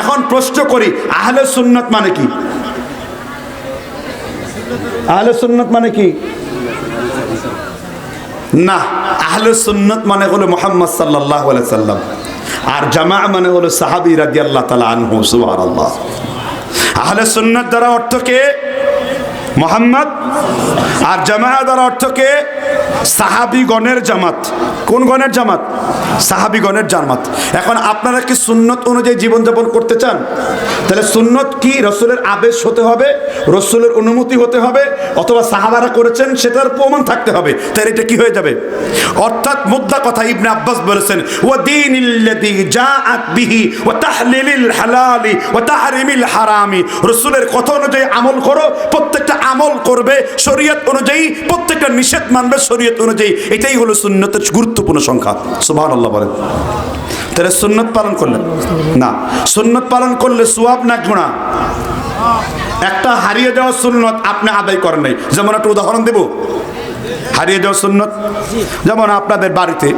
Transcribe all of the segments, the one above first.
এখন প্রশ্ন করি, আহলে সুন্নত মানে কি? আহলে সুন্নত মানে কি? না, আহলে সুন্নত মানে হলো মোহাম্মদ সাল্লাহ সাল্লাম। আর জামা মানে হলো সাহাবি রাজি আল্লাহ তালা আনহু সুবাহ আল্লাহ আহলে সুন্নত দ্বারা অর্থ কে? মোহাম্মদ। আর জামা দ্বারা অর্থ কে? সাহাবিগণের জামাত। কোন গণের জামাত? সাহাবিগণের জামাত এখন আপনারা কি সুন্নত অনুযায়ী জীবনযাপন করতে চান? তাহলে সুন্নত কি রসুলের আবেশ হতে হবে, রসুলের অনুমতি হতে হবে, অথবা সাহাবারা করেছেন সেটার প্রমাণ থাকতে হবে, তাহলে এটা কি হয়ে যাবে? অর্থাৎ মুদ্রা কথা ইবনে আব্বাস বলেছেন ও দিন জাআত বিহি ও তাহলিলিল হালালি ও তাহরিমিল হারামি। রসুলের কথা অনুযায়ী আমল করো, প্রত্যেকটা আমল করবে, শরীয়ত অনুযায়ী প্রত্যেকটা নিষেধ মানবে, শরীয়ত অনুযায়ী। এটাই হলো সুন্নতের গুরুত্বপূর্ণ সংখ্যা। সুবহানাল্লাহ। বলেন। তাহলে সুন্নত পালন করলেন? না। সুন্নত পালন করলে সুয়াব না গুণা একটা হারিয়ে যাওয়া সুন্নত আপনি আদায় করেন নাই। যেমন একটা উদাহরণ দেব। হারিয়ে যাওয়া সুন্নত? যেমন আপনাদের বাড়িতে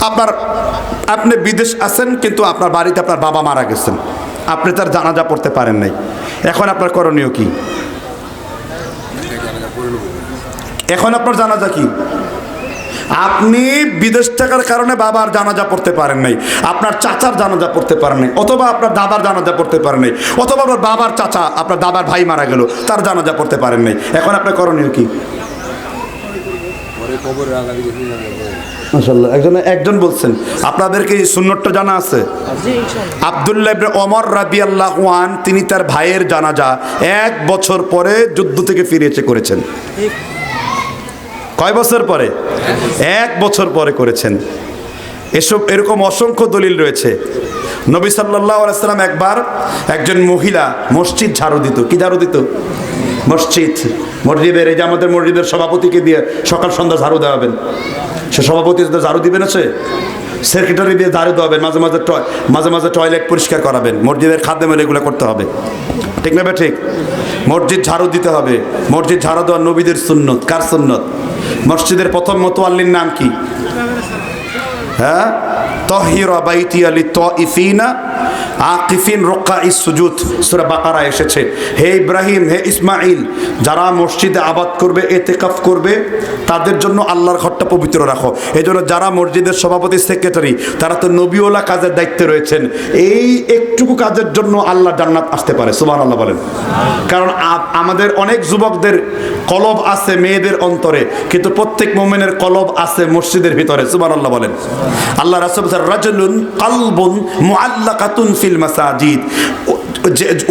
আপনার, আপনি বিদেশ আছেন, কিন্তু আপনার বাড়িতে আপনার বাবা মারা গেছেন। আপনি তার জানাজা পড়তে পারেন নাই। এখন আপনার করণীয় কি? এখন আপনার জানাজা কি? আপনি বিদেশ থাকার কারণে বাবার জানাজা পড়তে পারেন নাই আপনার চাচার জানাজা পড়তে পারেন নাই অথবা আপনার দাদার জানাজা পড়তে পারেন নাই অথবা আপনার বাবার চাচা আপনার দাদার ভাই মারা গেল তার জানাজা পড়তে পারেন নাই। এখন আপনার করণীয় কি? একজন একজন বলছেন আপনাদেরকে এই সুন্নতটা জানা আছে? আবদুল্লাহ ইবনে ওমর রাদিয়াল্লাহু আন তিনি তার ভাইয়ের জানাজা এক বছর পরে যুদ্ধ থেকে ফিরে এসে করেছেন। কয় বছর পরে? এক বছর পরে করেছেন। এসব, এরকম অসংখ্য দলিল রয়েছে। নবী সাল্লাহ একবার একজন মহিলা মসজিদ ঝাড়ু দিত। কি ঝাড়ু দিত? মসজিদ। মসজিদের এই যে আমাদের মসজিদের সভাপতিকে দিয়ে সকাল সন্ধ্যা ঝাড়ু দেওয়াবেন। সে সভাপতি ঝাড়ু দিবেন না সে? সেক্রেটারি দিয়ে দাঁড়িয়ে দেওয়াবেন মাঝে মাঝে মাঝে মাঝে টয়লেট পরিষ্কার করাবেন। মসজিদের খাদ্য মেলে এগুলো করতে হবে। ঠিক না ঠিক? মসজিদ ঝাড়ু দিতে হবে। মসজিদ ঝাড়ু দেওয়া নবীদের সুন্নত। কার সুন্নত? মসজিদের প্রথম মতো মতোয়াল্লির নাম কি? হ্যাঁ? তহির বাইতি আলী ত ইফিনা আকিফিন সুরা বাকারা এসেছে। হে ইব্রাহিম, হে ইসমাইল যারা মসজিদে আবাদ করবে করবে, তাদের জন্য আল্লাহর ঘরটা পবিত্র রাখো। এই জন্য যারা মসজিদের সভাপতি, সেক্রেটারি, তারা তো কাজের দায়িত্বে রয়েছেন। এই একটুকু কাজের জন্য আল্লাহ জান্নাত আসতে পারে সুবাহ আল্লাহ বলেন। কারণ আমাদের অনেক যুবকদের কলব আছে মেয়েদের অন্তরে, কিন্তু প্রত্যেক মোমেনের কলব আছে মসজিদের ভিতরে সুবাহ আল্লাহ বলেন। আল্লাহ রাসুল মুআল্লাকাতুন ফিল মাসাজিদ।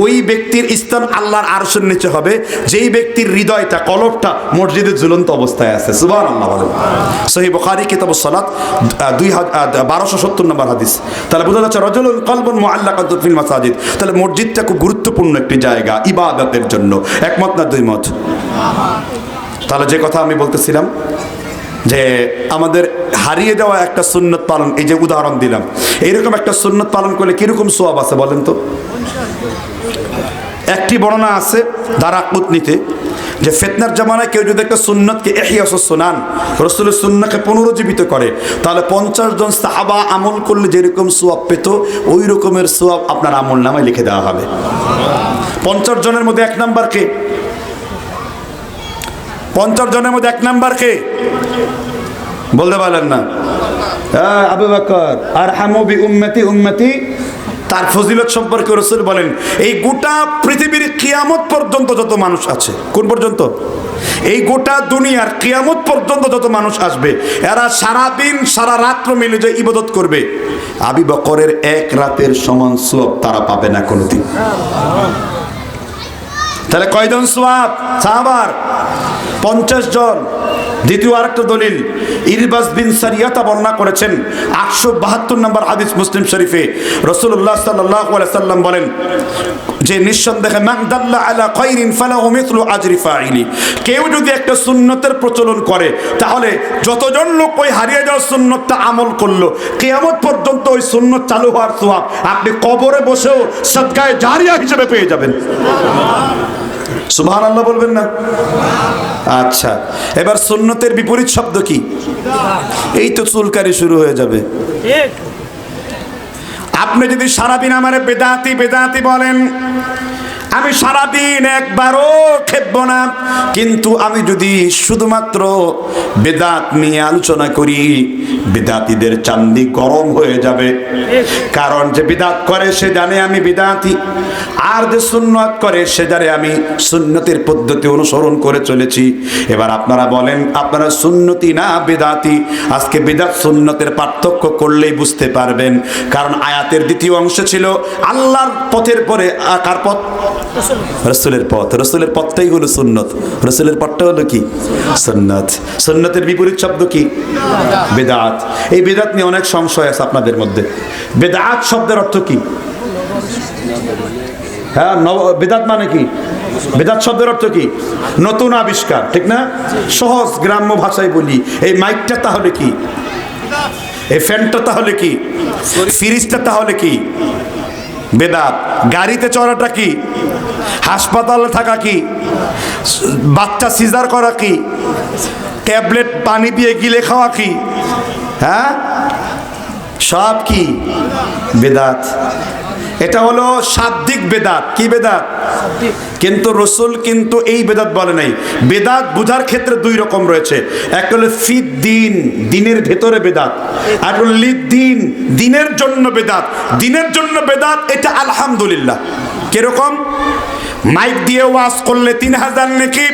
ওই ব্যক্তির স্থান আল্লাহর আরশের নিচে হবে, যেই ব্যক্তির হৃদয়টা, কলবটা মসজিদের ঝুলন্ত অবস্থায় আছে। সুবাহ আল্লাহ বলেন। সহি বখারি কিতাব সালাত দুই বারোশো সত্তর নম্বর হাদিস। তাহলে বোঝা যাচ্ছে রজলুন কলবুন মুআল্লাকাতুন ফিল মাসাজিদ। তাহলে মসজিদটা খুব গুরুত্বপূর্ণ একটি জায়গা, ইবাদতের জন্য। একমত না দুই মত? তাহলে যে কথা আমি বলতেছিলাম যে আমাদের হারিয়ে যাওয়া একটা সুন্নত পালন, এই যে উদাহরণ দিলাম। এইরকম একটা সুন্নত পালন করলে কীরকম সোয়াব আছে বলেন তো? একটি বর্ণনা আছে দ্বারা কুতনিতে, যে ফেতনার জামানায় কেউ যদি একটা সুন্নতকে এহিয়াস সুনান, রসুলের সুন্নাকে পুনরুজ্জীবিত করে, তাহলে পঞ্চাশ জন সাহাবা আমল করলে যেরকম সোয়াব পেত, ওই রকমের সোয়াব আপনার আমল নামায় লিখে দেওয়া হবে। পঞ্চাশ জনের মধ্যে এক নাম্বার কে? পঞ্চাশ জনের মধ্যে এক নাম্বার কে? বলতে পারলেন না। হ্যাঁ, আবু বকর আর হামবি উম্মতি উম্মতি। তার ফজিলত সম্পর্কে রসুল বলেন এই গোটা পৃথিবীর কিয়ামত পর্যন্ত যত মানুষ আছে কোন পর্যন্ত? এই গোটা দুনিয়ার কিয়ামত পর্যন্ত যত মানুষ আসবে এরা সারা দিন সারা রাত্র মিলে যে ইবাদত করবে আবি বকরের এক রাতের সমান সোয়াব তারা পাবে না কোনোদিন। তাহলে কয়জন সোয়াব? সাহাবার। পঞ্চাশ জন। দ্বিতীয় আরেকটা দলিল ইরবাস বিন সারিয়াতা বর্ণনা করেছেন আটশো বাহাত্তর নম্বর হাদিস মুসলিম শরীফে। রসুল্লাহ সাল্লাহ সাল্লাম বলেন, যে নিঃসন্দেহে মাংদাল্লা আলা খৈরিন ফালাহু মিথলু আজরি ফাইলি। কেউ যদি একটা সুন্নতের প্রচলন করে, তাহলে যতজন লোক ওই হারিয়ে যাওয়া সুন্নতটা আমল করল, কেয়ামত পর্যন্ত ওই সুন্নত চালু হওয়ার সোয়াব আপনি কবরে বসেও সদকায় জারিয়া হিসেবে পেয়ে যাবেন। সুবহান আল্লাহ বলবেন না? আচ্ছা এবার সুন্নতের বিপরীত শব্দ কি? এই তো চুলকারি শুরু হয়ে যাবে। আপনি যদি সারাদিন আমার বেদাতি বেদাতি বলেন আমি সারাদিন একবারও খেপব না। কিন্তু আমি যদি শুধুমাত্র বেদাত নিয়ে আলোচনা করি, বেদাতিদের চান্দি গরম হয়ে যাবে। কারণ যে বিদাত করে, সে জানে আমি বিদাতি। আর যে সুন্নত করে, সে জানে আমি সুন্নতির পদ্ধতি অনুসরণ করে চলেছি। এবার আপনারা বলেন, আপনারা সুন্নতি না বেদাতি? আজকে বেদাত সুন্নতের পার্থক্য করলেই বুঝতে পারবেন। কারণ আয়াতের দ্বিতীয় অংশ ছিল, আল্লাহর পথের পরে কার পথ? রসুলের পথ, রসুলের পথটাই হলো সুন্নত। রসুলের পথটা হলো কি? সুন্নত। সুন্নতের বিপরীত শব্দ কি? বেদাত। এই বেদাত নিয়ে অনেক সংশয় আছে আপনাদের মধ্যে। বেদাত শব্দের অর্থ কি? হ্যাঁ বেদাত মানে কি? বেদাত শব্দের অর্থ কি? নতুন আবিষ্কার, ঠিক না? সহজ গ্রাম্য ভাষায় বলি, এই মাইকটা তাহলে কি? এই ফ্যানটা তাহলে কি? ফ্রিজটা তাহলে কি? বেদাত। গাড়িতে চড়াটা কি? হাসপাতালে থাকা কি? বাচ্চা সিজার করা কি? ট্যাবলেট পানি দিয়ে গিলে খাওয়া কি? হ্যাঁ? সব কি? বেদাত। এটা হলো শাব্দিক বেদাত। কি বেদাত? কিন্তু রসুল কিন্তু এই বেদাত বলে নাই। বেদাত বুঝার ক্ষেত্রে দুই রকম রয়েছে। এক হলো ফিদ দিন দিনের ভেতরে বেদাত। আর হলো লিদ দিন দিনের জন্য বেদাত। দিনের জন্য বেদাত এটা আলহামদুলিল্লাহ। কীরকম? মাইক দিয়ে ওয়াজ করলে তিন হাজার নাকি?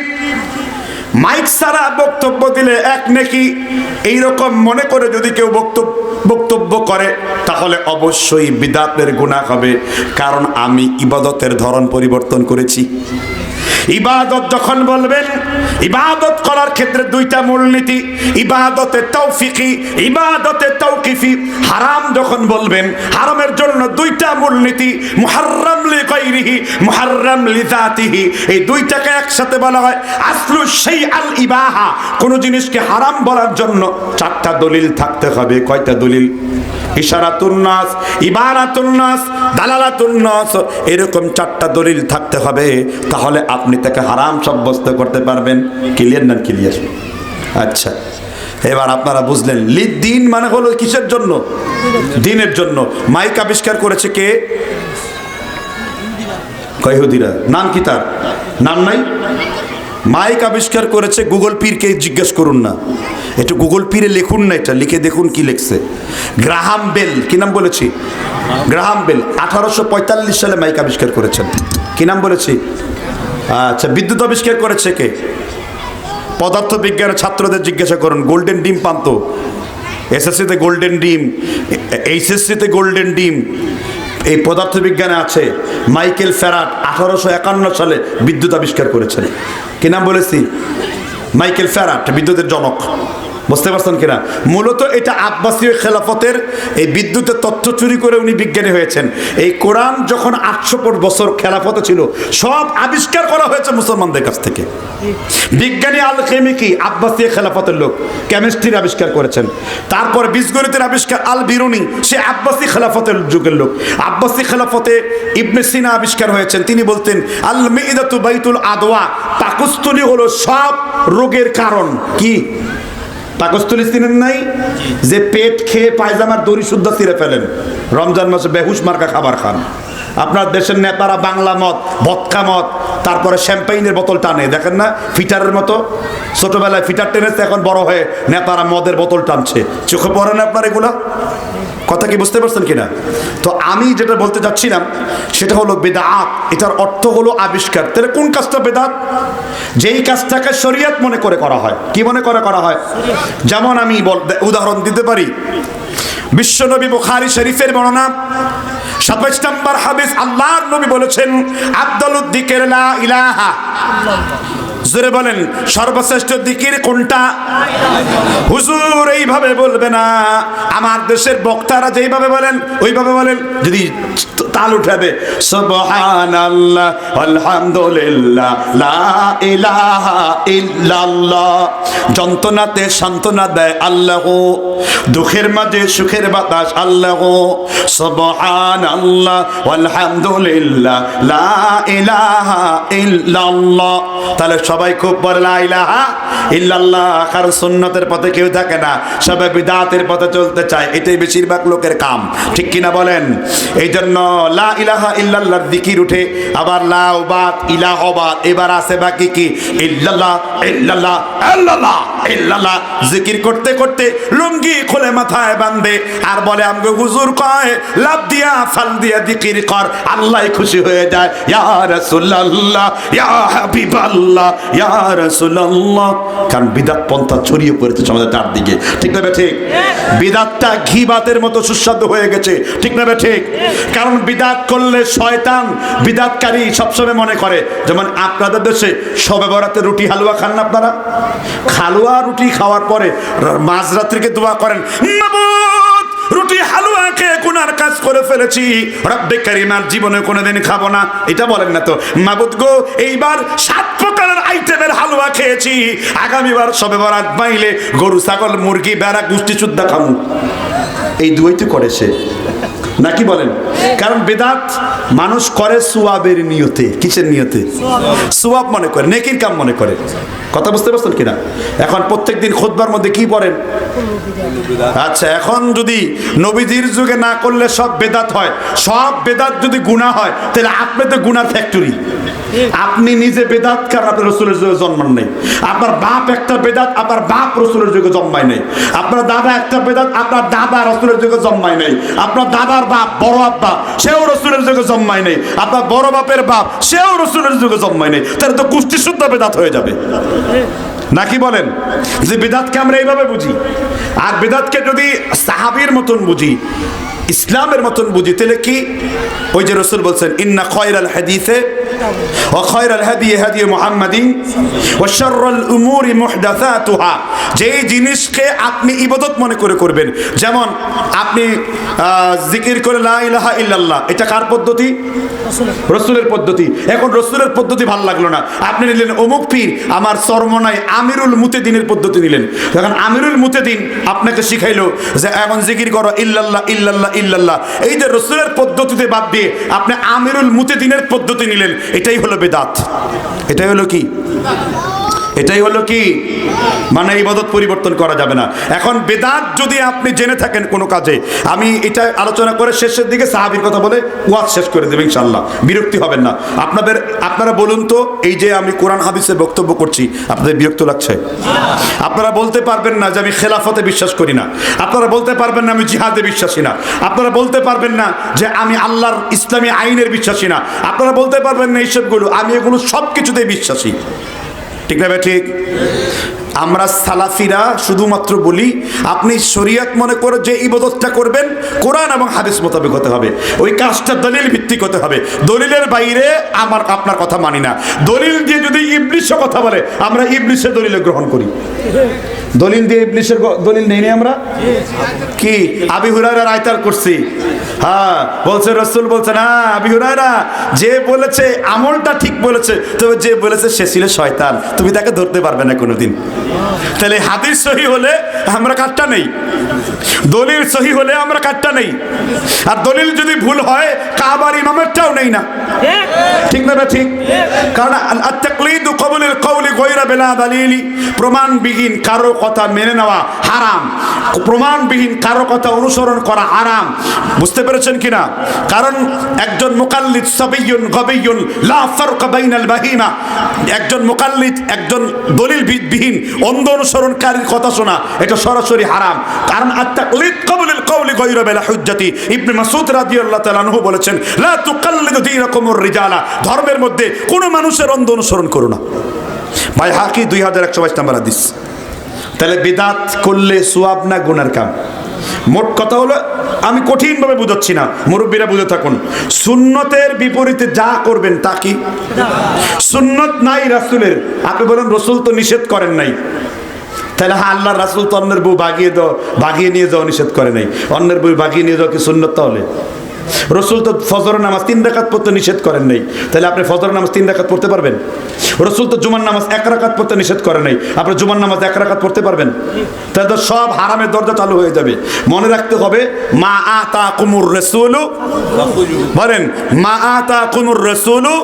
মাইক ছাড়া বক্তব্য দিলে এক নেকি? এইরকম মনে করে যদি কেউ বক্তব্য বক্তব্য করে তাহলে অবশ্যই বিদাতের গুণা হবে কারণ আমি ইবাদতের ধরন পরিবর্তন করেছি। ইবাদত যখন বলবেন, ইবাদত করার ক্ষেত্রে দুইটা মূলনীতি, ইবাদতে তৌফিকি, ইবাদতে তৌকিফি। হারাম যখন বলবেন, হারামের জন্য দুইটা মূলনীতি, মুহাররাম লি গায়রিহি, মুহাররাম লি জাতিহি এই দুইটাকে একসাথে বলা হয় আসলু সেই আল ইবাহা। কোন জিনিসকে হারাম বলার জন্য চারটা দলিল থাকতে হবে। কয়টা দলিল? ইশারাতুন নাস, ইবারাতুন নাস, দালালাতুন এরকম চারটা দলিল থাকতে হবে। তাহলে আপনি তাকে হারাম সাব্যস্ত করতে পারবেন। ক্লিয়ার না ক্লিয়ার আচ্ছা। এবার আপনারা বুঝলেন লিদ দিন মানে হলো কিসের জন্য? দিনের জন্য। মাইক আবিষ্কার করেছে কে? কয়হুদিরা। নাম কি তার? নাম নাই? মাইক আবিষ্কার করেছে গুগল পীরকে, জিজ্ঞেস করুন না। একটু গুগল পীরে লিখুন না এটা, লিখে দেখুন কি লিখছে। গ্রাহাম বেল, কি নাম বলেছি? গ্রাহাম বেল, আঠারোশো পঁয়তাল্লিশ সালে মাইক আবিষ্কার করেছেন। কি নাম বলেছি? আচ্ছা বিদ্যুৎ আবিষ্কার করেছে কে? পদার্থ বিজ্ঞানের ছাত্রদের জিজ্ঞাসা করুন, গোল্ডেন ডিম পান্ত এসএসসিতে গোল্ডেন ডিম এইচএসসিতে গোল্ডেন ডিম, এই পদার্থবিজ্ঞানে আছে। মাইকেল ফ্যারাট আঠারোশো একান্ন সালে বিদ্যুৎ আবিষ্কার করেছেন। কি নাম বলেছি? মাইকেল ফ্যারাট বিদ্যুতের জনক। বুঝতে পারছেন কিনা? মূলত এটা আব্বাসীয় খেলাফতের এই বিদ্যুতের তথ্য চুরি করে উনি বিজ্ঞানী হয়েছেন। এই কোরআন যখন আটশো বছর খেলাফতে ছিল, সব আবিষ্কার করা হয়েছে মুসলমানদের কাছ থেকে। বিজ্ঞানী আল কেমিকি আব্বাসীয় খেলাফতের লোক, কেমিস্ট্রির আবিষ্কার করেছেন। তারপর বীজগণিতের আবিষ্কার আল বিরুনি সে আব্বাসী খেলাফতের যুগের লোক। আব্বাসী খেলাফতে ইবনে সিনা আবিষ্কার হয়েছেন। তিনি বলতেন আল মেইদাতু বাইতুল আদওয়া, পাকস্থলী হলো সব রোগের কারণ। কি? নাই, যে পেট খেয়ে পায়জামার দড়ি শুদ্ধ ছিঁড়ে ফেলেন। রমজান মাসে বেহুশ মার্কা খাবার খান। আপনার দেশের নেতারা বাংলা মদ ভৎকা মদ, তারপরে শ্যাম্পাইনের বোতল টানে। দেখেন না, ফিটারের মতো। ছোটবেলায় ফিটার টেনেছে, এখন বড় হয়ে নেতারা মদের বোতল টানছে। চোখে পড়ে না আপনার এগুলা? কথা কি বুঝতে পারছেন কিনা? তো আমি যেটা বলতে চাচ্ছিলাম, সেটা হলো বেদাত। এটার অর্থ হলো আবিষ্কার। তাহলে কোন কাজটা বেদাত? যেই কাজটাকে শরিয়াত মনে করে করা হয়। কি মনে করে করা হয়? যেমন আমি উদাহরণ দিতে পারি। বিশ্বনবী বুখারী শরীফের বর্ণনা, সাতাইশ নম্বর হাদিস, আল্লাহর নবী বলেছেন আব্দুল উদ্দিকের ইলাহা। জোরে বলেন, সর্বশ্রেষ্ঠ দিকির কোনটা? হুজুর এইভাবে বলবে না। আমার দেশের বক্তারা যেইভাবে বলেন, ওইভাবে বলেন। যদি তাল উঠাবে সুবহানাল্লাহ, আলহামদুলিল্লাহ, লা ইলাহা ইল্লাল্লাহ। যন্ত্রণাতে সান্ত্বনা দেয় আল্লাহ। দুঃখের মাঝে সুখের বাতাস আল্লাহ। সুবহানাল্লাহ, আলহামদুলিল্লাহ, লা ইলাহা ইল্লাল্লাহ। তাহলে সবাই খুব বলে লা ইলাহা ইল্লাল্লাহ। কারণ সুন্নতের পথে কেউ থাকে না, সবাই বিদাতের পথে চলতে চায়। এটাই বেশিরভাগ লোকের কাম। ঠিক কিনা বলেন? এই জন্য লা ইলাহা ইল্লাল্লাহর দিকির উঠে। আবার লাউ বাত ইলাহবাদ এবার আছে বাকি কি? ইল্লাল্লাহ ইল্লাল্লাহ ইল্লাল্লাহ ইল্লাল্লাহ। জিকির করতে করতে লুঙ্গি খুলে মাথায় বাঁধে আর বলে আমগো হুজুর কয় লাভ দিয়া ফাল দিয়া দিকির কর আল্লাহ খুশি হয়ে যায়। ইয়া রাসূলুল্লাহ ইয়া হাবিবাল্লাহ ইয়া রাসূলুল্লাহ। কারণ বিদাত পন্থা ছড়িয়ে পড়েছে সমাজের চারদিকে। ঠিক না ঠিক? বিদাতটা ঘি ভাতের মতো সুস্বাদু হয়ে গেছে। ঠিক না ঠিক? কারণ বিদাত করলে শয়তান বিদাতকারী সবসময় মনে করে। যেমন আপনাদের দেশে সবে বরাতে রুটি হালুয়া খান না আপনারা? হালুয়া রুটি খাওয়ার পরে মাঝরাত্রিকে দোয়া করেন রুটি হালুয়া খেয়ে গুনার কাজ করে ফেলেছি। রব্বে কারিমার জীবনে কোনোদিন খাব না। এটা বলেন না তো। মাবুদ গো, এইবার সাত প্রকারের আইটেমের হালুয়া খেয়েছি। আগামীবার সবে বরাত বাইলে গরু, ছাগল, মুরগি বেড়া গুষ্টি চুদ্দা খামু। এই দুই তো করে সে। নাকি বলেন? কারণ বেদাত মানুষ করে সুয়াবের নিয়তে, কিসের নিয়তে? সুয়াব মনে করে, নেকির কাম মনে করে। কথা বুঝতে পারছেন কিনা? এখন প্রত্যেক দিন খোদবার মধ্যে কি পড়েন? আচ্ছা এখন যদি নবীজির যুগে না করলে সব বেদাত হয়, সব বেদাত যদি গুণা হয়, তাহলে আপনি তো গুনার ফ্যাক্টরি। আপনি নিজে বেদাত কারণ আপনার রসুলের যুগে জন্মান নেই। আপনার বাপ একটা বেদাত, আপনার বাপ রসুলের যুগে জন্মায় নেই। আপনার দাদা একটা বেদাত, আপনার দাদা রসুলের যুগে জন্মায় নেই। আপনার দাদার বাপ, বড় আব্বা, সেও রসুলের যুগে জন্মায় নেই। আপনার বড় বাপের বাপ, সেও রসুলের যুগে জন্মায় নেই। তাহলে তো কুষ্টি শুদ্ধ বেদাত হয়ে যাবে। নাকি বলেন? যে বেদাতকে আমরা এইভাবে বুঝি? আর বেদাতকে যদি সাহাবির মতন বুঝি, ইসলামের মতন বুঝি, তাহলে কি? ওই যে রসুল বলছেন, ইন্না খয়রাল হাদিসে হাদি হাদি মুহাম্মাদিন ও শাররাল উমুরি মুহদাসাতুহা। যেই জিনিসকে আপনি ইবাদত মনে করে করবেন, যেমন আপনি জিকির করে লা ইলাহা ইল্লাল্লাহ, এটা কার পদ্ধতি? রসুলের পদ্ধতি। এখন রসুলের পদ্ধতি ভালো লাগল না। আপনি নিলেন অমুক পীর, আমার চরমনায় আমিরুল মুতেদিনের পদ্ধতি নিলেন। এখন আমিরুল মুতেদিন আপনাকে শিখাইলো যে এখন জিকির করো, ইল্লাল্লাহ ইল্লাল্লাহ ইল্লাল্লাহ। এই যে রসুলের পদ্ধতিতে বাদ দিয়ে আপনি আমিরুল মুতেদিনের পদ্ধতি নিলেন। এটাই হলো বেদাত। এটাই হলো কি? এটাই হলো কি? মানে ইবাদত পরিবর্তন করা যাবে না। এখন বেদাত যদি আপনি জেনে থাকেন কোনো কাজে, আমি এটা আলোচনা করে শেষের দিকে সাহাবির কথা বলে ওয়াজ শেষ করে দেবেন ইনশাল্লাহ বিরক্তি হবেন না। আপনাদের, আপনারা বলুন তো, এই যে আমি কোরআন হাদিসে বক্তব্য করছি, আপনাদের বিরক্ত লাগছে? আপনারা বলতে পারবেন না যে আমি খেলাফতে বিশ্বাস করি না। আপনারা বলতে পারবেন না আমি জিহাদে বিশ্বাসী না। আপনারা বলতে পারবেন না যে আমি আল্লাহর ইসলামী আইনের বিশ্বাসী না। আপনারা বলতে পারবেন না এইসবগুলো আমি এগুলো সব কিছুতেই বিশ্বাসী। ঠিক না ঠিক? আমরা সালাফিরা শুধুমাত্র বলি, আপনি শরিয়াত মনে করে যে ইবাদতটা করবেন, কোরআন এবং হাদিস মোতাবেক হতে হবে। ওই কাজটা দলিল ভিত্তিক হতে হবে। দলিলের বাইরে আমার, আপনার কথা মানি না। দলিল দিয়ে যদি ইবলিশও কথা বলে, আমরা ইবলিশের দলিলে গ্রহণ করি। দলিল দিয়ে ইবলিশের দলিল নেই আমরা? কি? আবি হুরায়রা আয়তার করছি। হ্যাঁ বলছে রসুল বলছে, না, আবি হুরায়রা, যে বলেছে আমলটা ঠিক বলেছে, তবে যে বলেছে সে ছিল শয়তান। তুমি তাকে ধরতে পারবে না কোনোদিন। তাহলে হাদিস সহি হলে আমরা কাটটা নেই। দলিল সহি হলে আমরা কাটটা নেই। আর দলিল যদি ভুল হয়, কাবার ইমামেরটাও নেই না। ঠিক না না ঠিক? কারণ আত্তাকলিদু কবুলের কওলি গয়রা বেলা দালিলি। প্রমাণবিহীন কারও কথা মেনে নেওয়া হারাম। প্রমাণবিহীন কারও কথা অনুসরণ করা হারাম বুঝতে পেরেছেন কিনা? কারণ একজন মুকাল্লিদ সাবিয়ুন গবিয়ুন লা ফারকা বাইনাল বাহিমা। একজন মুকাল্লিদ, একজন দলিল বিহীন অন্ধ অনুসরণকারীর কথা শোনা, এটা সরাসরি হারাম। কারণ আত্তাকলিদ কবুলের কওলি গয়রা বেলা হুজ্জাতি। ইবনে মাসউদ রাদিয়াল্লাহু তাআলা আনহু বলেছেন, লা তুকাল্লিদু দীনাকুমুর রিজালা। ধর্মের মধ্যে কোনো মানুষের অন্ধ অনুসরণ করো না। ভাই হাকি দুই হাজার একশো বাইশ নাম্বার হাদিস। তাহলে বেদাত করলে সোয়াব না গুনার কাম? মোট কথা হলো, আমি কঠিনভাবে বুঝাচ্ছি না, মুরব্বীরা বুঝে থাকুন। সুন্নতের বিপরীতে যা করবেন তা কি? সুন্নত নাই রাসুলের। আপনি বলেন, রসুল তো নিষেধ করেন নাই। তাহলে হ্যাঁ আল্লাহ রাসুল তো অন্যের বউ বাগিয়ে দাও, বাগিয়ে নিয়ে যাওয়া নিষেধ করে নাই। অন্যের বউ বাগিয়ে নিয়ে যাওয়া কি সুন্নত তাহলে? রসুল তো ফজর নামাজ তিন রাকাত পড়তে নিষেধ করেন নাই। তাহলে আপনি ফজর নামাজ তিন রাকাত পড়তে পারবেন? রসুল তো জুমার নামাজ এক রাকাত পড়তে নিষেধ করে নাই। আপনার জুমার নামাজ এক রাকাত পড়তে পারবেন? তাহলে তো সব হারামের দরজা চালু হয়ে যাবে। মনে রাখতে হবে, মা আতা কুমুর রসুলু, বলেন, মা আতা কুমুর রসুলু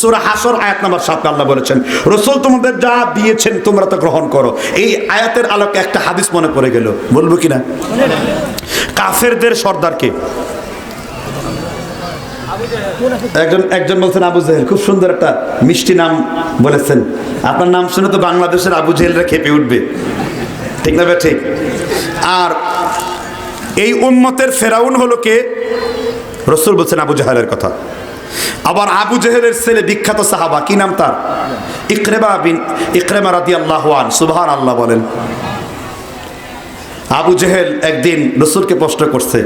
সূরা হাসর আয়াত নাম্বার 7 আল্লাহ বলেছেন, রসুল তোমাদের যা দিয়েছেন তোমরা তা গ্রহণ করো। এই আয়াতের আলোকে একটা হাদিস মনে পড়ে গেল। বলব কিনা? কাফেরদের সর্দারকে। একজন একজন বলছেন, আবু জেহেল, খুব সুন্দর একটা মিষ্টি নাম বলেছেন। আপনার নাম শুনে তো বাংলাদেশের আবু জেহেলরা খেপে উঠবে। ঠিক না ঠিক? আর এই উম্মতের ফেরাউন হলো কে? রসুল বলছেন আবু জাহেলের কথা। আবার আবু জেহেলের ছেলে বিখ্যাত সাহাবা, কি নাম তার? ইকরেমা বিন, ইকরেমা রাদি আল্লাহান সুবহান আল্লাহ বলেন। আবু জেহেল একদিন রসুলকে প্রশ্ন করছে,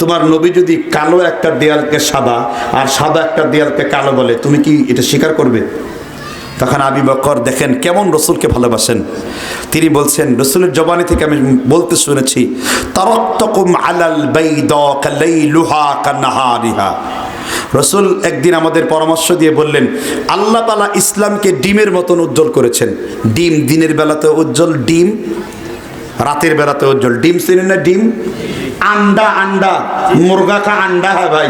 তোমার নবী যদি কালো একটা দেয়ালকে সাদা আর সাদা একটা দেয়ালকে কালো বলে, তুমি কি এটা স্বীকার করবে? তখন আবি বকর দেখেন কেমন রসুলকে ভালোবাসেন। তিনি বলছেন, রসুলের জবানি থেকে আমি বলতে শুনেছি আলাল রসুল একদিন আমাদের পরামর্শ দিয়ে বললেন, আল্লাহ তালা ইসলামকে ডিমের মতন উজ্জ্বল করেছেন। ডিম দিনের বেলাতে উজ্জ্বল, ডিম রাতের বেলাতে উজ্জ্বল। ডিম চিনি না ডিম? আন্ডা আন্ডা। মুরগা খা আন্ডা হ্যাঁ ভাই।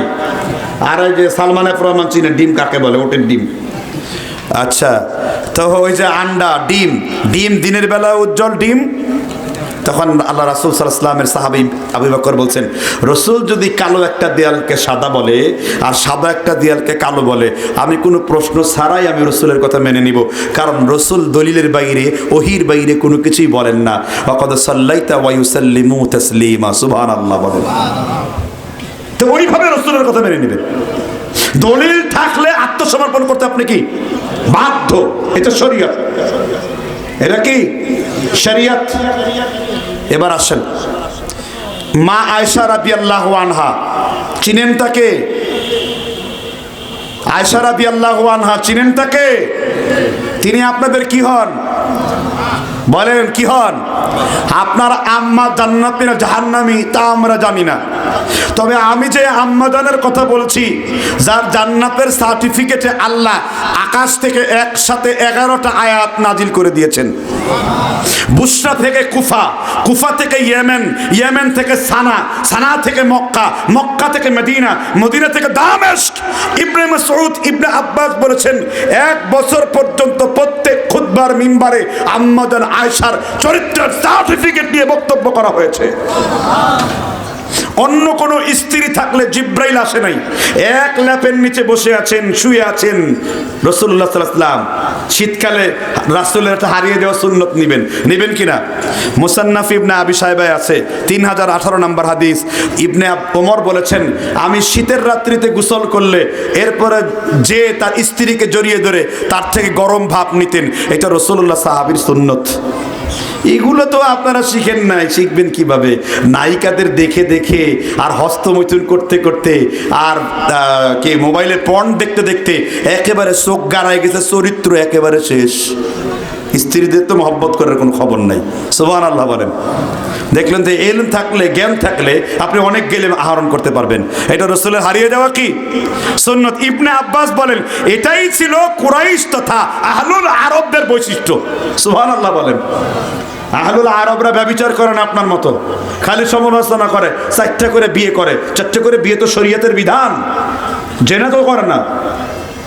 আর ওই যে সালমান রহমান চিনে, ডিম কাকে বলে? ওটের ডিম। আচ্ছা তো ওই যে আন্ডা, ডিম। ডিম দিনের বেলা উজ্জ্বল ডিম তখন আল্লাহ রাসুল সাল্লামের সাহাবি আবু বলছেন, রসুল যদি কালো একটা দেয়ালকে সাদা বলে আর সাদা একটা দেয়ালকে কালো বলে, আমি কোনো প্রশ্ন ছাড়াই আমি রসুলের কথা মেনে নিব। কারণ রসুল দলিলের বাইরে, ওহির বাইরে কোনো কিছুই বলেন না। অকদ সাল্লাইতা ওয়াইসাল্লিমু তাসলিমা সুবহান আল্লাহ বলেন। তো ওইভাবে রসুলের কথা মেনে নেবেন। দলিল থাকলে আত্মসমর্পণ করতে আপনি কি বাধ্য? এটা শরীয়ত। এটা কি? শরিয়ত। এবার আসেন। মা আয়সা রাবি আল্লাহ আনহা, চিনেন তাকে? আয়সা রাবি আল্লাহ আনহা, চিনেন তাকে? তিনি আপনাদের কি হন? বলেন, কি হন? আপনার আম্মা জান্নাতি না জাহান্নামি, তা আমরা জানি না। তবে আমি যে আম্মা জানের কথা বলছি, যার জান্নাতের সার্টিফিকেটে আল্লাহ আকাশ থেকে একসাথে এগারোটা আয়াত নাজিল করে দিয়েছেন। বুসরা থেকে কুফা কুফা থেকে ইয়েমেন ইয়েমেন থেকে সানা সানা থেকে মক্কা মক্কা থেকে মদিনা মদিনা থেকে দামেস্ক। ইবনে মাসউদ, ইবনে আব্বাস বলেছেন, এক বছর পর্যন্ত প্রত্যেক খুতবার মিম্বারে আম্মাদান আয়েশার চরিত্রের সার্টিফিকেট নিয়ে বক্তব্য করা হয়েছে। অন্য কোনো স্ত্রী থাকলে জিব্রাইল আসে নাই। এক ল্যাপের নিচে বসে আছেন, শুয়ে আছেন রসুল্লাহ সাল্লাম শীতকালে রাসুলের হারিয়ে দেওয়া সুন্নত নিবেন। নিবেন কিনা? মুসান্নাফ ইবনে আবি সাহেবায় আছে, তিন হাজার আঠারো নম্বর হাদিস। ইবনে ওমর বলেছেন, আমি শীতের রাত্রিতে গোসল করলে এরপরে যে তার স্ত্রীকে জড়িয়ে ধরে তার থেকে গরম ভাব নিতেন। এটা রসুল্লাহ সাহাবির সুন্নত। এগুলো তো আপনারা শিখেন নাই, শিখবেন কীভাবে? নায়িকাদের দেখে দেখে আর হস্তমৈথুন করতে করতে আর কে মোবাইলে পণ দেখতে দেখতে একেবারে চোখ গাড়ায় গেছে, চরিত্র একেবারে শেষ। স্ত্রীদের তো মহব্বত করার কোনো খবর নাই। সোহান আল্লাহ বলেন। দেখলেন যে এলম থাকলে, জ্ঞান থাকলে আপনি অনেক গেলে আহরণ করতে পারবেন। এটা রসুলের হারিয়ে যাওয়া কি? সুন্নত। ইবনে আব্বাস বলেন, এটাই ছিল কুরাইশ তথা আহলুল আরবদের বৈশিষ্ট্য। সুহান আল্লাহ বলেন। আহলুল আরবরা ব্যবচার করে না আপনার মতো? খালি সমালোচনা করে, চারটা করে বিয়ে করে। চারটে করে বিয়ে তো শরীয়তের বিধান। জেনা তো করে না।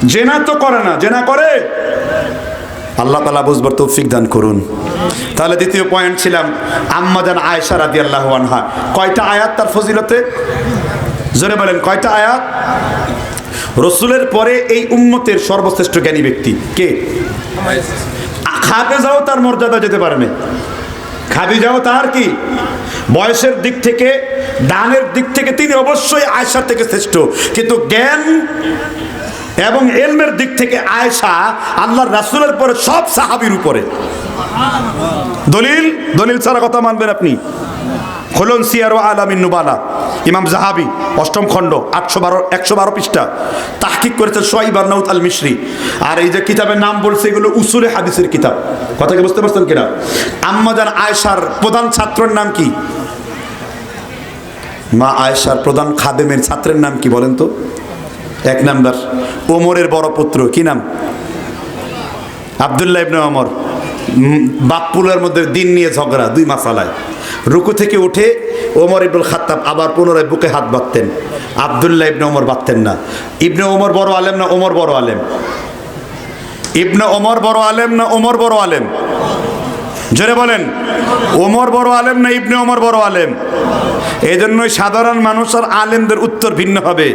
জেনা তো করে না। জেনা করে। আল্লাহ তালা বুঝবার তৌফিক দান করুন। তাহলে দ্বিতীয় পয়েন্ট ছিলাম আম্মাজান আয়েশা রাদি আল্লাহ আনহা। কয়টা আয়াত তার ফজিলতে? জোরে বলেন, কয়টা আয়াত? রসুলের পরে এই উম্মতের সর্বশ্রেষ্ঠ জ্ঞানী ব্যক্তি কে? খাবে যাও তার মর্যাদা যেতে পারে খাবি যাও তার কি? বয়সের দিক থেকে, দানের দিক থেকে তিনি অবশ্যই আয়সার থেকে শ্রেষ্ঠ। কিন্তু জ্ঞান এবং এলমের দিক থেকে আয়েশা আল্লাহর রাসূলের পরে সব সাহাবীর উপরে। দলিল? দলিল ছাড়া কথা মানবেন আপনি। হলন সিয়ার আলামিন নুবালা। ইমাম জাহাবি, অষ্টম খণ্ড, আটশো বারো, একশো বারো পৃষ্ঠা। তাহকিক করেছেন সোয়াইব আন্নাউত আল মিশরি। আর এই যে কিতাবের নাম বলছে, এগুলো উসুলে হাদিসের কিতাব। কথা কি বুঝতে পারছেন কিনা? আম্মাজান আয়েশার প্রধান ছাত্রের নাম কি? মা আয়েশার প্রধান খাদেমের ছাত্রের নাম কি বলেন তো? এক নাম্বার। ওমরের বড় পুত্র, কি নাম? আবদুল্লাহ ইবনে ওমর। বাপ্পুলার মধ্যে দিন নিয়ে ঝগড়া, দুই মাসালায়। রুকু থেকে উঠে ওমর ইবনুল খাত্তাব আবার পুনরায় বুকে হাত বাঁধতেন। আবদুল্লাহ ইবনে ওমর বাঁধতেন না। ইবনে ওমর বড় আলেম না ওমর বড় আলেম? ইবনে ওমর বড় আলেম না ওমর বড় আলেম? জোরে বলেন, ওমর বড় আলেম না ইবনে ওমর বড় আলেম? এই জন্যই সাধারণ মানুষ আর আলেমদের উত্তর ভিন্ন হবে।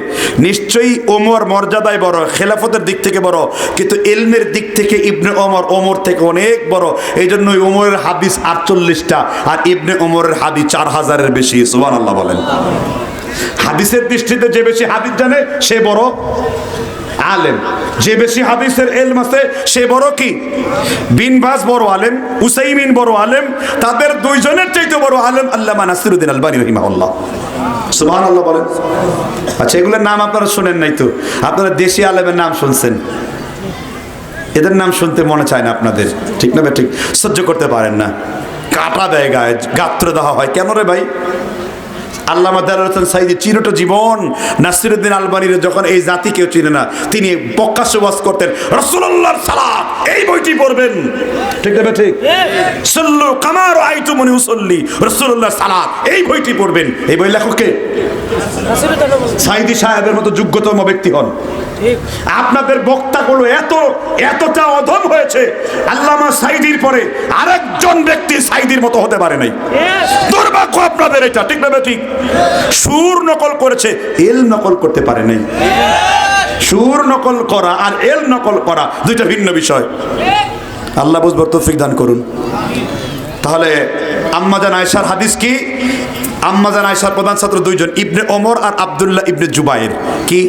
নিশ্চয়ই ওমর মর্যাদায় বড়, খেলাফতের দিক থেকে বড়, কিন্তু এলমের দিক থেকে ইবনে ওমর ওমর থেকে অনেক বড়। এই জন্যই ওমরের হাদিস আটচল্লিশটা আর ইবনে ওমরের হাদিস চার হাজারের বেশি সুবান আল্লাহ বলেন। হাদিসের দৃষ্টিতে যে বেশি হাদিস জানে, সে বড়। আলেম। যে বেশি হাদিসের এলম আছে, সে বড় কি? বিনবাস বড় আলেম, উসাইমিন বড় আলেম, তাদের দুইজনের চাইতে বড় আলেম আল্লামা নাসিরুদ্দিন আলবানী রহিমাহুল্লাহ। সুবহানাল্লাহ বলেন। আচ্ছা এগুলোর নাম আপনারা শুনেন নাই তো? আপনারা দেশি আলেমের নাম শুনছেন? এদের নাম শুনতে মনে চায় না আপনাদের। ঠিক না ঠিক? সহ্য করতে পারেন না। কাটা দেয় গায়ে, গাত্র দেওয়া হয়। কেন রে ভাই? আল্লামা দারুল সাইদি চিরটা জীবন। নাসিরুদ্দিন আলবানির যখন এই জাতিকেও চিনে না, তিনি প্রকাশ্য বাস করতেন রসুল্লাহ সালাত এই বইটি পড়বেন। ঠিক না ঠিক? সল্লু কামার আইটু মনি উসল্লি রসুল্লাহ সালাত। এই বইটি পড়বেন। এই বই লেখককে সাইদি সাহেবের মতো যোগ্যতম ব্যক্তি হন। আপনাদের বক্তাগুলো এত এতটা অধম হয়েছে আল্লামা সাইদির পরে আরেকজন ব্যক্তি সাইদির মতো হতে পারে নাই। দুর্ভাগ্য আপনাদের এটা ঠিক না ঠিক? সুর নকল করেছে এল নকল করতে পারে নাই। সুর নকল করা আর এল নকল করা দুইটা ভিন্ন বিষয়। আল্লাহ বুঝবর তৌফিক দান করুন। তাহলে আম্মাজান আয়সার হাদিস কি? আম্মাজান আয়সার প্রধান ছাত্র দুইজন ইবনে ওমর আর আব্দুল্লাহ ইবনে জুবাইর। কি?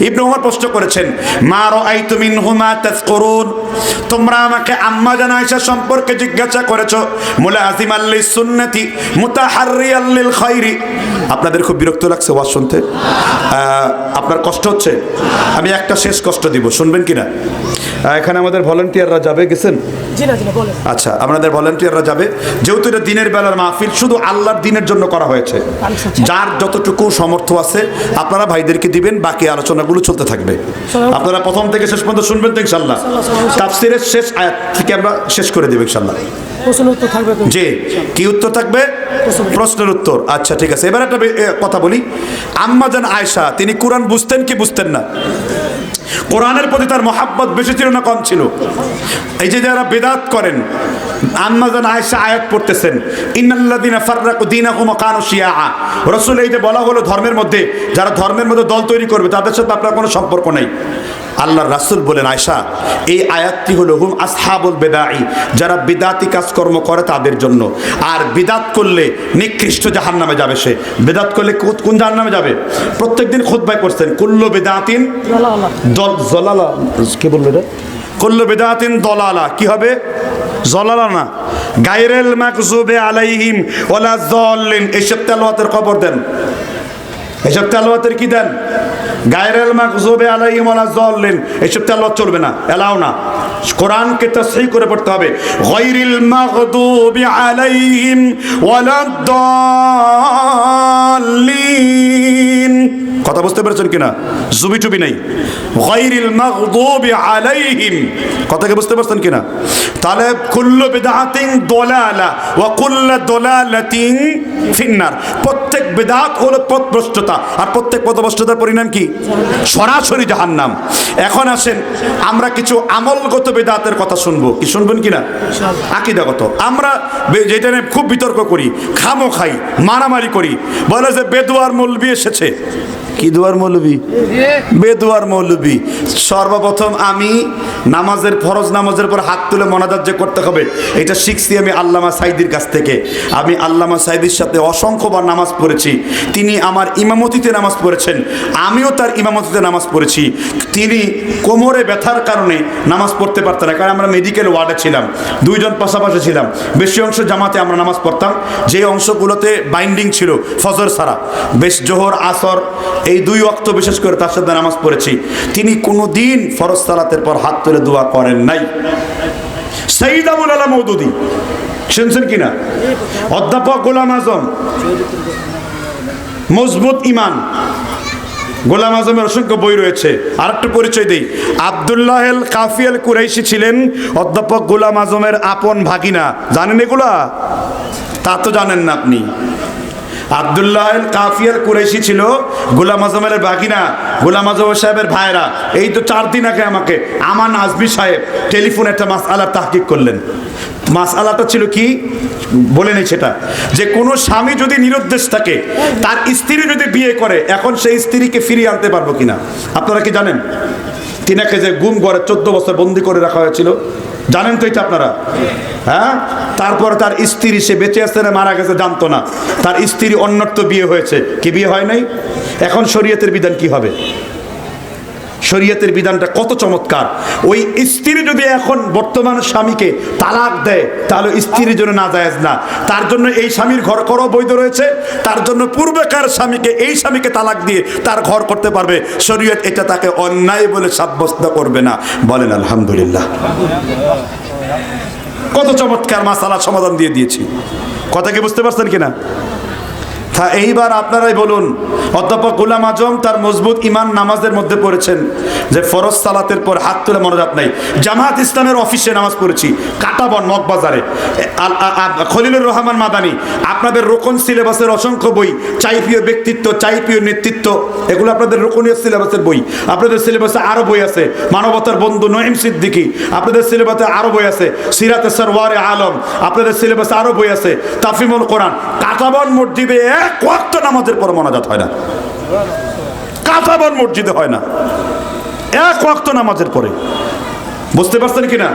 ইবনে ওমর প্রশ্ন করেছেন মা রাআইতু মিনহুমা তাযকুরুন? তোমরা আমাকে আম্মাজান আয়সা সম্পর্কে জিজ্ঞাসা করেছ মুলাজিম আল্লিস সুন্নতি মুতাহাররিয়াল লিল খাইরি আপনাদের খুব বিরক্ত লাগছে ওয়াজ শুনতে? আপনার কষ্ট হচ্ছে? আমি একটা শেষ কষ্ট দিব শুনবেন কিনা? আহ, এখানে আমাদের ভলান্টিয়াররা যাবে গেছেন? জি না জি না বলেন। আচ্ছা আপনাদের ভলেন্টিয়াররা যাবে। যেহেতু এটা দিনের বেলার মাহফিল শুধু আল্লাহর দিনের জন্য করা হয়েছে। যার যতটুকু সমর্থ আছে আপনারা ভাইদেরকে দিবেন বাকি আলোচনাগুলো চলতে থাকবে। আপনারা প্রথম থেকে শেষ পর্যন্ত শুনবেন তো ইনশাল্লাহ তাফসিরের শেষ আয়াত থেকে আমরা শেষ করে দেব ইনশাল্লাহ জি। কি উত্তর থাকবে? প্রশ্নের উত্তর। আচ্ছা ঠিক আছে। এবার একটা কথা বলি। আম্মাজান আয়সা তিনি কোরআন বুঝতেন কি বুঝতেন না? কোরআনের প্রতি তার মহাব্বত বেশি ছিল না কম ছিল? এই যে যারা বেদাত করেন আন্নাজান আয়েশা আয়াত পড়তেছেন, ইন্নাল্লাযিনা ফাররাকু দীনাহুম কানু শিয়া রাসূল এই যে বলা হলো ধর্মের মধ্যে, যারা ধর্মের মধ্যে দল তৈরি করবে, তাদের সাথে আপনার কোনো সম্পর্ক নেই। আল্লাহর রাসূল বলেন আয়সা এই আয়াতটি হলো হুম আসহাবুল বেদাই যারা বিদাতি কাজকর্ম করে তাদের জন্য। আর বিদাত করলে নিকৃষ্ট জাহান নামে যাবে সে। বেদাত করলে কোন জাহান নামে যাবে? প্রত্যেকদিন খুদ্বাই করছেন কুল্লু বেদাতিন দল জলালা, কে বলল এটা? কুল্লু বেদাতিন দলালা কি হবে? জলালা না। গায়রেল মাকজুবে আলাইহিম ওয়ালা যাল্লিন এসব তেলাওয়াতের খবর দেন। এসব তেলাওয়াতের কি দেন? গায়রেল মাকজুবে আলাইহিম ওয়ালা যাল্লিন এসব তেলাওয়াত চলবে না, এলাও না। কোরআনকে তাসহি করে পড়তে হবে। গায়রিল মাগদুবি আলাইহিম ওয়ালা দাল্লিন কথা বুঝতে পেরেছেন কিনা? জুবি টুবি নাই। গায়রিল মাগদুবি আলাইহিম। কথাকে বুঝতে পারছেন কিনা? তাহলে কুল্লু বিদআতিন দলালা ওয়া কুল্লু দলালাতিন ফিন্নার। প্রত্যেক বিদআত হলো পথভ্রষ্টতা। আর প্রত্যেক পথভ্রষ্টতার পরিণাম কি? সরাসরি জাহান্নাম। এখন আসেন আমরা কিছু আমলগত বেদাতের কথা শুনব। কি শুনবেন কিনা? আকিদাগত। আমরা যেটা নিয়ে খুব বিতর্ক করি খামো খাই মারামারি করি। বলে যে বেদুয়ার মৌলবি এসেছে। কি দুয়ার মৌলবি? বেদুয়ার মৌলবি। সর্বপ্রথম আমি নামাজের, ফরজ নামাজের পর হাত তুলে মনাজাত যে করতে হবে। এটা শিখছি আমি আল্লামা সাইদির কাছ থেকে। আমি আল্লামা সাইদির সাথে অসংখ্যবার নামাজ পড়েছি। তিনি আমার ইমামতিতে নামাজ পড়েছেন। আমিও তার ইমামতিতে নামাজ পড়েছি। তিনি কোমরে ব্যথার কারণে নামাজ পড়তে পারতেন না, কারণ আমরা মেডিকেল ওয়ার্ডে ছিলাম। দুইজন পাশাপাশি ছিলাম। বেশি অংশ জামাতে আমরা নামাজ পড়তাম। যে অংশগুলোতে বাইন্ডিং ছিল, ফজর সারা বেশ জোহর, আসর এই দুই অক্ত বিশেষ করে তার সাথে নামাজ পড়েছি। তিনি কোনো দিন ফরজ সালাতের পর হাত তুলে দোয়া করেন নাই। সঈদ আবুল আলা মৌদুদি শুনছেন কিনা অধ্যাপক গোলাম আজম, মজবুত ইমান। গোলাম আজমের অসংখ্য বই রয়েছে। আর একটা পরিচয় দিই। আবদুল্লাহ এল কাফিয়াল কুরাইশি ছিলেন অধ্যাপক গোলাম আজমের আপন ভাগিনা। জানেন এগুলা? তা তো জানেন না আপনি। আবদুল্লাহ কাফিয়াল কুরাইশি ছিল গোলাম আজমের বাগিনা, গোলাম আজম সাহেবের ভাইরা এই তো চার দিন আগে আমাকে আমান আজমি সাহেব টেলিফোনে একটা মাস আলা তাহকিক করলেন। মাস আলাটা ছিল কি? বলে নেই সেটা। যে কোনো স্বামী যদি নিরুদ্দেশ থাকে, তার স্ত্রী যদি বিয়ে করে, এখন সেই স্ত্রীকে ফিরিয়ে আনতে পারব কিনা? আপনারা কি জানেন? তিনাকে যে গুম করে চোদ্দ বছর বন্দি করে রাখা হয়েছিল, জানেন তো এটা আপনারা? হ্যাঁ? তারপর তার স্ত্রী সে বেঁচে আসতে না মারা গেছে জানতো না। তার স্ত্রী অন্যত্র বিয়ে হয়েছে। কি বিয়ে হয় নাই? এখন শরীয়তের বিধান কি হবে? শরীয়তের বিধানটা কত চমৎকার। ওই স্ত্রী যদি এখন বর্তমান স্বামীকে তালাক দেয়, তাহলে স্ত্রীর জন্য না জায়েজ না। তার জন্য এই স্বামীর ঘর করো বৈধ রয়েছে। তার জন্য পূর্বেকার স্বামীকে, এই স্বামীকে তালাক দিয়ে তার ঘর করতে পারবে। শরীয়ত এটা তাকে অন্যায় বলে সাব্যস্ত করবে না। বলেন, আলহামদুলিল্লাহ। কত চমৎকার মাসালা সমাধান দিয়ে দিয়েছি। কথা কি বুঝতে পারছেন কিনা? এইবার আপনারাই বলুন, অধ্যাপক গোলাম আজম তার মজবুত ইমান নামাজের মধ্যে পড়েছেন, যে ফরজ সালাতের পর হাত তুলে মনোজাত নাই। জামাত ইসলামের অফিসে নামাজ পড়েছি, কাটাবন মগবাজারে খলিলুর রহমান মাদানি, আপনাদের রোকন সিলেবাসের অসংখ্য বই, চাইপীয় ব্যক্তিত্ব, চাইপীয় নেতৃত্ব, এগুলো আপনাদের রোকনীয় সিলেবাসের বই। আপনাদের সিলেবাসে আরও বই আছে, মানবতার বন্ধু নহিম সিদ্দিকী, আপনাদের সিলেবাসে আরও বই আছে, সিরাতে সরওয়ারে আলম, আপনাদের সিলেবাসে আরও বই আছে, তাফিমুল কোরআন, কাটাবন মসজিদে এক ওয়াক্ত নামাজের পর মোনাজাত হয় না। কাটাবন মসজিদে হয় না। এক ওয়াক্ত নামাজের পরে। বুঝতে পারছেন কিনা?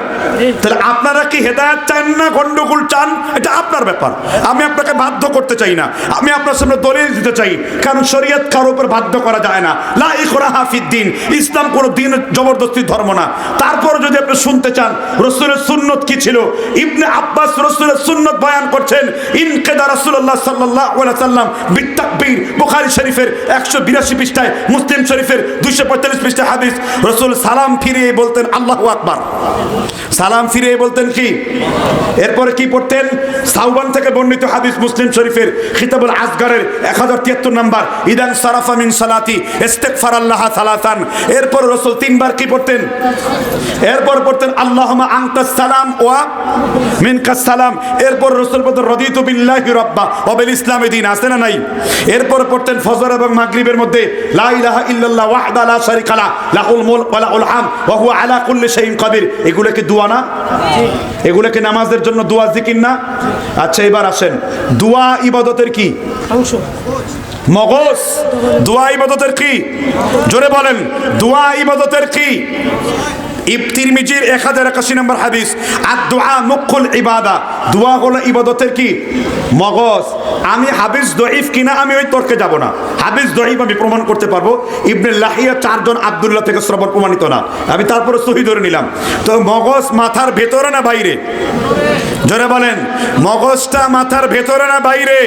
তাহলে আপনারা কি হেদায়ত চান না গন্ডগোল চান? এটা আপনার ব্যাপার। আমি আপনাকে বাধ্য করতে চাই না। আমি আপনার সামনে দলিল দিতে চাই। কারণ শরীয়ত কারও উপর বাধ্য করা যায় না। লা ইকরা হাফিদ দিন। ইসলাম কোনো দিন জবরদস্তি ধর্ম না। তারপর যদি আপনি শুনতে চান রসুলের সুন্নত কি ছিল? ইবনে আব্বাস রসুলের সুন্নত বয়ান করছেন ইনকেদা রাসূলুল্লাহ সাল্লাল্লাহু আলাইহি সাল্লাম বিতাকবীর বুখারী শরীফের 182 পৃষ্ঠায় মুসলিম শরীফের 245 পৃষ্ঠায় হাদিস রসুল সালাম ফিরিয়ে বলতেন আল্লাহু আকবার। সালাম ফিরিয়ে বলতেন কি? এরপরে কি পড়তেন? সাউবান থেকে বর্ণিত হাদিস মুসলিম শরীফের খিতাবুল আসগারের এক হাজার তিয়াত্তর নাম্বার, ইদান সারাফা সালাতি ইস্তেগফার আল্লাহ সালাতান। এরপর রসুল তিনবার কি পড়তেন? এরপর পড়তেন, আল্লাহুম্মা আনতাস সালাম ওয়া মিনকাস সালাম। এরপর রসুল পড়তেন রদিতু বিল্লাহি রাব্বা। ওয়া বিল দিন আছে না নাই? এরপর পড়তেন, ফজর এবং মাগরিবের মধ্যে লা ইলাহা ইল্লাল্লাহ ওয়াহদা লা শারিকা লাহুল মুলক ওয়া লাহুল হামদ ওয়া হুয়া আলা কুল্লি শাইইন কাদির এগুলো কি দোয়া না? এগুলো কি নামাজের জন্য দোয়া জিকির না? আচ্ছা এবার আসেন। দোয়া ইবাদতের কি? অংশ। মগজ। দোয়া ইবাদতের কি? জোরে বলেন। দোয়া ইবাদতের কি? ইবতিরমিজির এক হাজার একাশি নম্বর হাদিস আর দোয়া মুখুল ইবাদা। দোয়া হলো ইবাদতের কি? মগজ। আমি হাবিজ দইফ কিনা আমি ওই তর্কে যাব না। হাবিজ দইফ আমি প্রমাণ করতে পারব। ইবনে লাহিয়া চারজন আবদুল্লাহ থেকে শ্রবণ প্রমাণিত না। আমি তারপরে সহি ধরে নিলাম। তো মগজ মাথার ভেতরে না বাইরে? জোরে বলেন, মগজটা মাথার ভেতরে না বাইরে?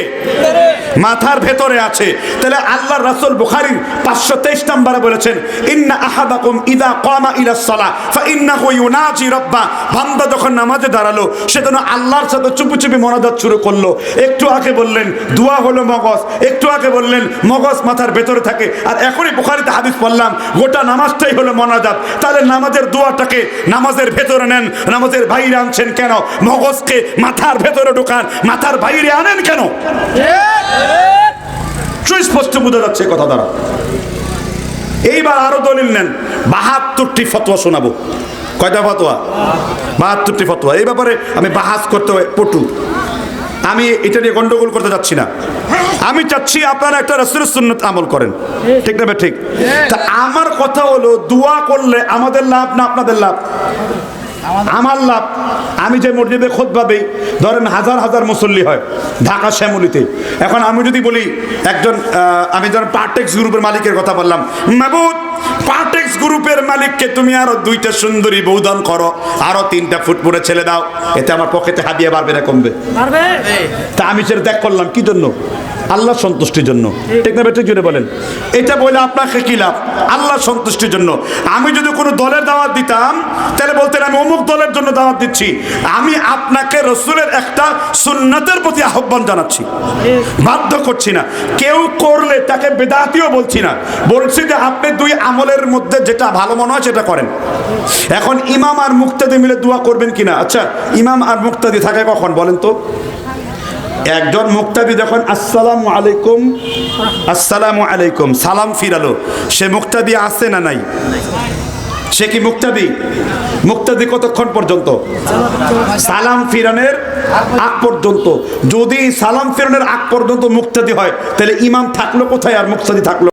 মাথার ভেতরে আছে। তাহলে আল্লাহ রাসূল বুখারীর 523 নম্বরে বলেছেন, ইন্না আহাদাকুম ইদা কামা ইলা সালাহ ফা ইন্নাহু ইউনাজি রাব্বা। বান্দা যখন নামাজে দাঁড়াল, সে যেন আল্লাহর সাথে চুপি চুপি মোনাজাত শুরু করল। একটু আগে বললেন, দোয়া হলো মগজ। একটু আগে বললেন, মগজ মাথার ভেতরে থাকে। আর এখনই বুখারীতে হাদিস পড়লাম, গোটা নামাজটাই হলো মোনাজাত। তাহলে নামাজের দোয়াটাকে নামাজের ভেতরে নেন, নামাজের বাইরে আনছেন কেন? মগজকে মাথার ভেতরে ঢোকান, মাথার বাইরে আনেন কেন? সুস্পষ্ট বোঝা যাচ্ছে কথা দ্বারা। এইবার আরও দলিল নেন, বাহাত্তরটি ফতোয়া শোনাবো। কয়টা ফতোয়া? বাহাত্তরটি ফতোয়া। এই ব্যাপারে আমি বাহাস করতে হয়, পটু। আমি এটা নিয়ে গন্ডগোল করতে যাচ্ছি না। আমি চাচ্ছি আপনারা একটা রসুলের সুন্নত আমল করেন। ঠিক না ঠিক। তা আমার কথা হলো, দোয়া করলে আমাদের লাভ না আপনাদের লাভ? আমার লাভ আমি যে মসজিদে খোদ পাবেই ধরেন হাজার হাজার মুসল্লি হয় ঢাকা শ্যামলিতে। এখন আমি যদি বলি একজন আমি ধরেন পার্টেক্স গ্রুপের মালিকের কথা বললাম মাবুদ পার্টেক্স গ্রুপ রূপের মালিককে তুমি আরও দুইটা সুন্দরী বৌদান করো আরও তিনটা ফুটপুরে ছেলে দাও এতে আমার পকেটে হাবিয়ে বাড়বে না কমবে। তা আমি সেটা ত্যাগ করলাম কি জন্য? আল্লাহ সন্তুষ্টির জন্য। ঠিক না বেঠিক জুড়ে বলেন। এটা বলে আপনাকে কি লাভ? আল্লাহ সন্তুষ্টির জন্য। আমি যদি কোনো দলের দাওয়াত দিতাম তাহলে বলতেন আমি অমুক দলের জন্য দাওয়াত দিচ্ছি। আমি আপনাকে রসুলের একটা সুন্নাতের প্রতি আহ্বান জানাচ্ছি। বাধ্য করছি না। কেউ করলে তাকে বেদাতিও বলছি না। বলছি যে আপনি দুই আমলের মধ্যে যেটা ভালো মনে হয় সেটা করেন। এখন ইমাম আর মুক্তাদি মিলে দোয়া করবেন কিনা? আচ্ছা ইমাম আর মুক্তাদি থাকে কখন বলেন তো? একজন মুক্তাদি যখন আসসালামু আলাইকুম আসসালামু আলাইকুম, সালাম ফিরালো। সে মুক্তাদি আছে না নাই? সে কি মুক্তাদি? মুক্তাদি কতক্ষণ পর্যন্ত? সালাম ফিরানের আগ পর্যন্ত। যদি সালাম ফিরানের আগ পর্যন্ত মুক্তাদি হয়, তাহলে ইমাম থাকল কোথায় আর মুক্তাদি থাকল?